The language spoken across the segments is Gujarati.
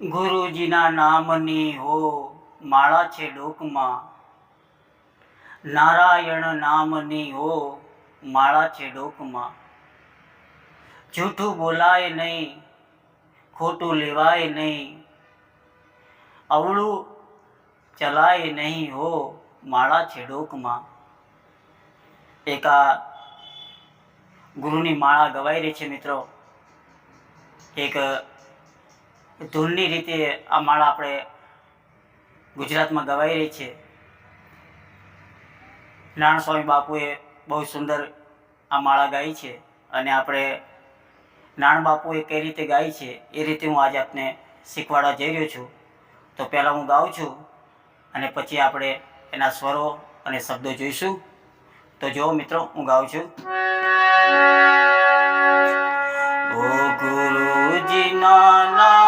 ગુરુજીના નામની હો માળા છે ડોકમાં નારાયણ નામની હો માળા છે ડોકમાં જૂઠું બોલાય નહીં, ખોટું લેવાય નહીં. અવળું ચલાય નહીં હો માળા છે ડોકમાં એક આ ગુરુની માળા ગવાઈ રહી છે મિત્રો. એક ધૂનની રીતે આ માળા આપણે ગુજરાતમાં ગવાઈ રહી છે. નારાયણ સ્વામી બાપુએ બહુ સુંદર આ માળા ગાઈ છે અને આપણે નારાયણ બાપુએ કઈ રીતે ગાઈ છે એ રીતે હું આજે આપને શીખવાડવા જઈ રહ્યો છું. તો પહેલાં હું ગાઉં છું અને પછી આપણે એના સ્વરો અને શબ્દો જોઈશું. તો જો મિત્રો, હું ગાઉં છું. ઓ ગુરુજીના નામની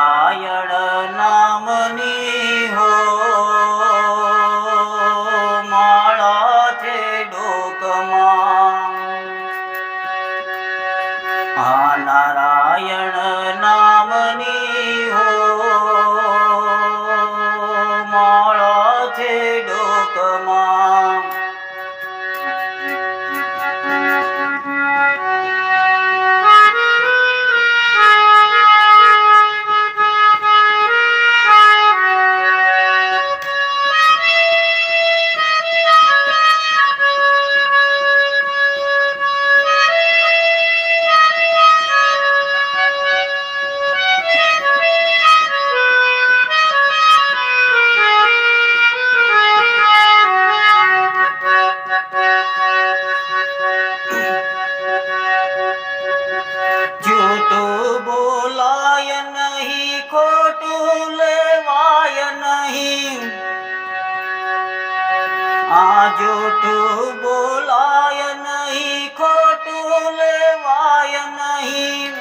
આ જૂઠું બોલાય નહીં ખોટું લેવાય નહીં.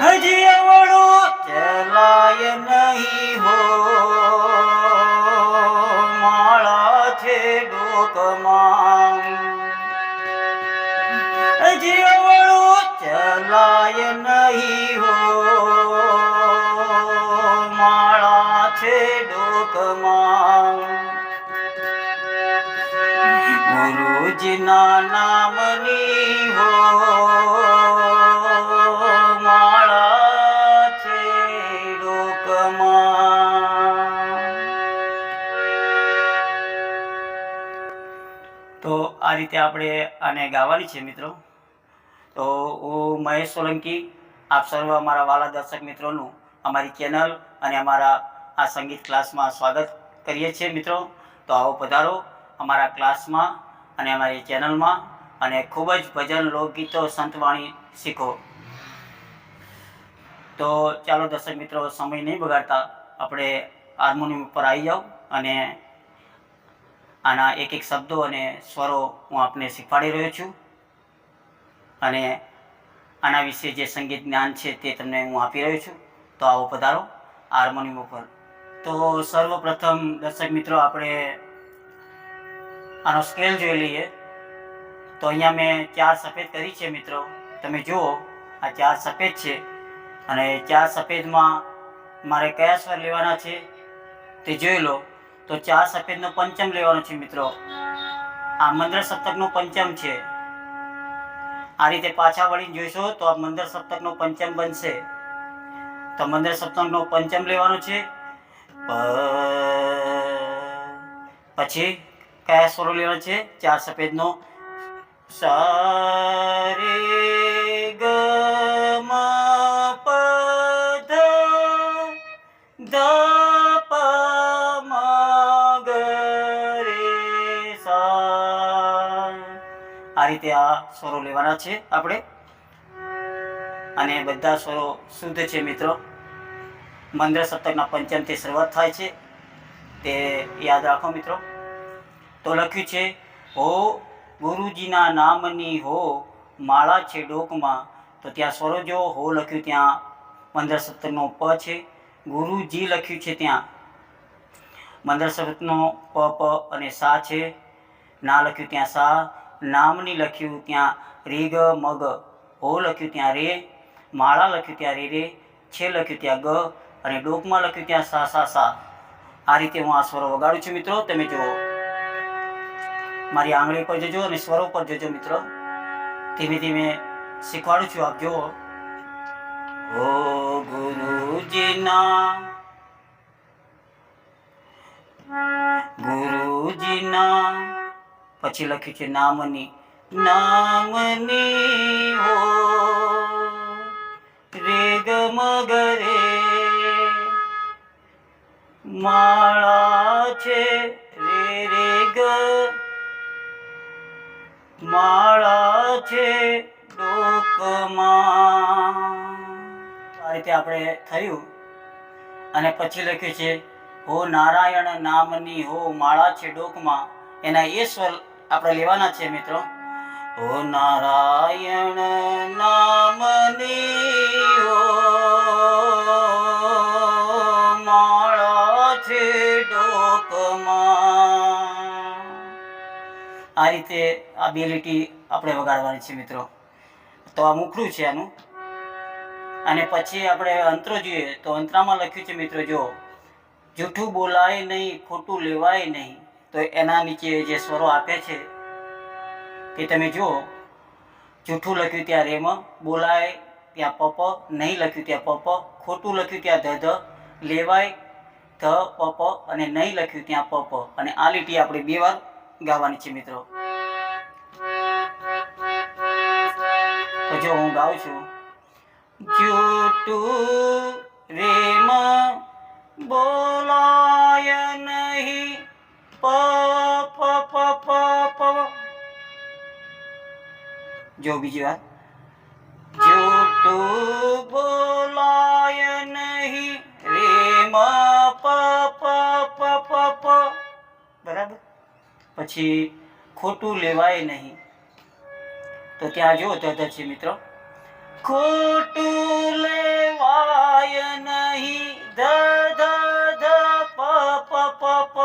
હજી અવળું ચલાય નહીં હો. ગુરુજીના નામની હો માળા છે લોકમાં. તો આ રીતે આપણે આને ગાવાની છે મિત્રો. તો હું મહેશ સોલંકી, આપ સર્વ અમારા વાલા દર્શક મિત્રોનું અમારી ચેનલ અને અમારા આ સંગીત ક્લાસમાં સ્વાગત કરીએ છીએ મિત્રો. તો આવો પધારો અમારા ક્લાસમાં. અને અમારી ચેનલમાં અને ખૂબ જ ભજન લોકગીતો સંતવાણી શીખો. તો ચાલો દર્શક મિત્રો, સમય નહીં બગાડતા, આપણે હાર્મોનિયમ ઉપર આવી જાઓ અને આના એક એક શબ્દો અને સ્વરો હું આપને શીખવાડી રહ્યો છું. અને આના વિશે જે સંગીત જ્ઞાન છે તે તમને હું આપી રહ્યો છું. તો આવો પધારો હાર્મોનિયમ ઉપર. તો સર્વપ્રથમ દર્શક મિત્રો, આપણે આનો સ્કેલ જોઈ લઈએ. તો અહીંયા મેં ચાર સફેદ કરી છે મિત્રો. તમે જુઓ, આ ચાર સફેદ છે. અને ચાર સફેદમાં મારે કયા સ્વર લેવાના છે તે જોઈ લો. તો ચાર સફેદનો પંચમ લેવાનો છે મિત્રો. આ મંદર સપ્તકનો પંચમ છે. આ રીતે પાછા વળીને જોઈશો તો આ મંદર સપ્તકનો પંચમ બનશે. તો મંદર સપ્તકનો પંચમ લેવાનો છે. પછી કયા સ્વરો લેવાનો છે? ચાર સફેદનો. સા રે ગ પ ધ પ ગ રે સા આ રીતે આ સ્વરો લેવાના છે આપણે. અને બધા સ્વરો શુદ્ધ છે મિત્રો. મંદ્ર સપ્તકના પંચમથી શરૂઆત થાય છે. તે યાદ રાખો મિત્રો. તો લખ્યું છે, હો, ગુરુજીના નામની હો માળા છે ડોકમાં. તો ત્યાં સ્વરો જો હો લખ્યું ત્યાં મંદર સત્તરનો પ છે. ગુરુજી લખ્યું છે ત્યાં મંદર સત્તરનો પ પ અને સા છે. ના લખ્યું ત્યાં સા, નામની લખ્યું ત્યાં રીગ મગ હો લખ્યું ત્યાં રે, માળા લખ્યું ત્યાં રે રે, છે લખ્યું ત્યાં ગ, અને ડોકમાં લખ્યું ત્યાં સા સા સા. આ રીતે હું આ સ્વરો વગાડું છું મિત્રો, તમે જુઓ. મારી આંગળી પર જજો અને સ્વરો પર જજો મિત્રો. ધીમે ધીમે શીખવાડું છું આપ જુઓ. ઓ ગુરુજીના ગુરુજીના. પછી લખ્યું છે નામની નામની હો રે ગ મગરે. માળા છે માળા છે ડોકમાં આ રીતે આપણે થયું. અને પછી લખ્યું છે, હો નારાયણ નામની હો માળા છે ડોકમાં એના એ સ્વર આપણે લેવાના છે મિત્રો. હો નારાયણ નામની હો આ રીતે આ બે લીટી આપણે વગાડવાની છે મિત્રો. તો આ મુખડું છે આનું. અને પછી આપણે અંતરો જોઈએ તો અંતરામાં લખ્યું છે મિત્રો, જો જૂઠું બોલાય નહીં, ખોટું લેવાય નહીં, તો એના નીચે જે સ્વરો આપે છે તે તમે જુઓ. જૂઠું લખ્યું ત્યાં રેમ, બોલાય ત્યાં પપ, નહીં લખ્યું ત્યાં પપ, ખોટું લખ્યું ત્યાં ધ ધ લેવાય ધ, પપ અને નહીં લખ્યું ત્યાં પપ. અને આ લીટી આપણે બે વાર ગાવાની છે મિત્રો. તો જો હું ગાઉં છું. જૂઠું રેમ બોલાય નહીં. પ પ પ પ પ. જો બીજી વાર જૂઠું બોલાય નહીં. રેમ પ પ પ પ પ. બરાબર? પછી ખોટું લેવાય નહીં. તો ત્યાં જુઓ તો મિત્રો. ખોટું લેવાય નહીં. પ પ પ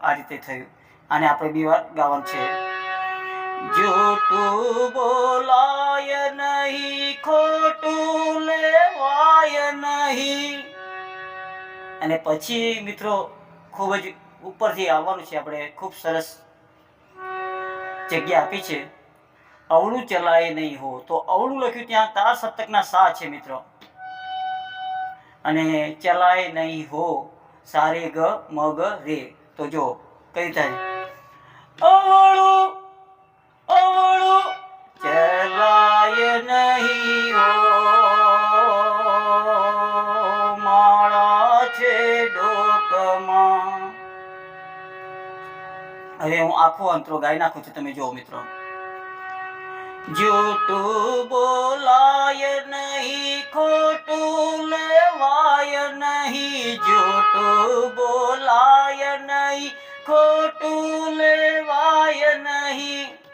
આ રીતે થયું. અને આપણે બે વાર ગાવાનું છે. જૂઠું બોલાય નહીં. ખોટું લેવાય નહીં. અને પછી મિત્રો ખૂબ જ ઉપરથી આવવાનું છે. આપણે ખૂબ સરસ જગ્યા આપી છે. અવળું ચલાય નહીં હો. તો અવળું લખ્યું ત્યાં તાર સપ્તકના સા છે મિત્રો. અને ચલાય નહીં હો. સારે ગ મગ રે. તો જો, કઈ થાય? અવળું અવળું ચલાય નહીં હો. માળા છે ડોકમાં. હવે હું આખો અંતરો ગાઈ નાખું છું, તમે જુઓ મિત્રો. જૂઠું બોલાય નહીં ખોટું લેવાય નહીં. જૂઠું બોલાય નહીં ખોટું લેવાય નહીં.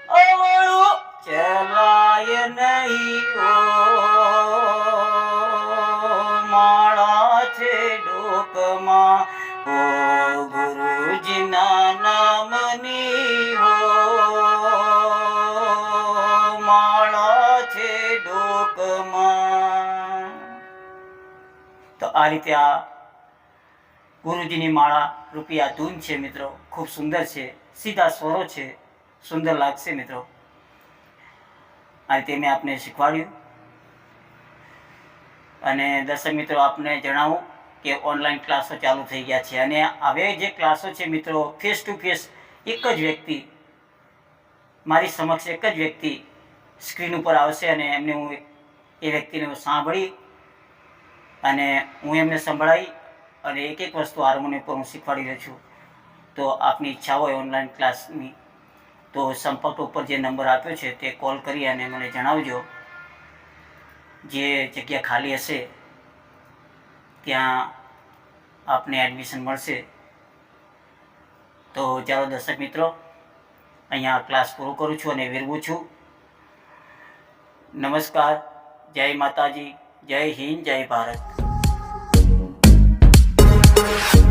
આ રીતે આ ગુરુજીની માળા રૂપી આ ધૂન છે મિત્રો. ખૂબ સુંદર છે. સીધા સ્વરો છે. સુંદર લાગશે મિત્રો. આ રીતે મેં આપને શીખવાડ્યું. અને દર્શક મિત્રો, આપને જણાવું કે ઓનલાઈન ક્લાસો ચાલુ થઈ ગયા છે. અને હવે જે ક્લાસો છે મિત્રો ફેસ ટુ ફેસ એક જ વ્યક્તિ, મારી સમક્ષ એક જ વ્યક્તિ સ્ક્રીન ઉપર આવશે અને એમને હું એ વ્યક્તિને સાંભળી અને હું એમને સંભળાવી અને એક એક વસ્તુ હાર્મોનિયમ પર હું શીખવાડી રહ્યો છું. તો આપની ઈચ્છા હોય ઓનલાઈન ક્લાસની તો સંપર્ક ઉપર જે નંબર આપ્યો છે તે કોલ કરી અને મને જણાવજો. જે જગ્યા ખાલી હશે, ત્યાં આપને એડમિશન મળશે. તો ચાલો દર્શક મિત્રો, અહીંયા ક્લાસ પૂરો કરું છું અને વિરવું છું. નમસ્કાર, જય માતાજી, જય હિન્દ, જય ભારત. Thank you.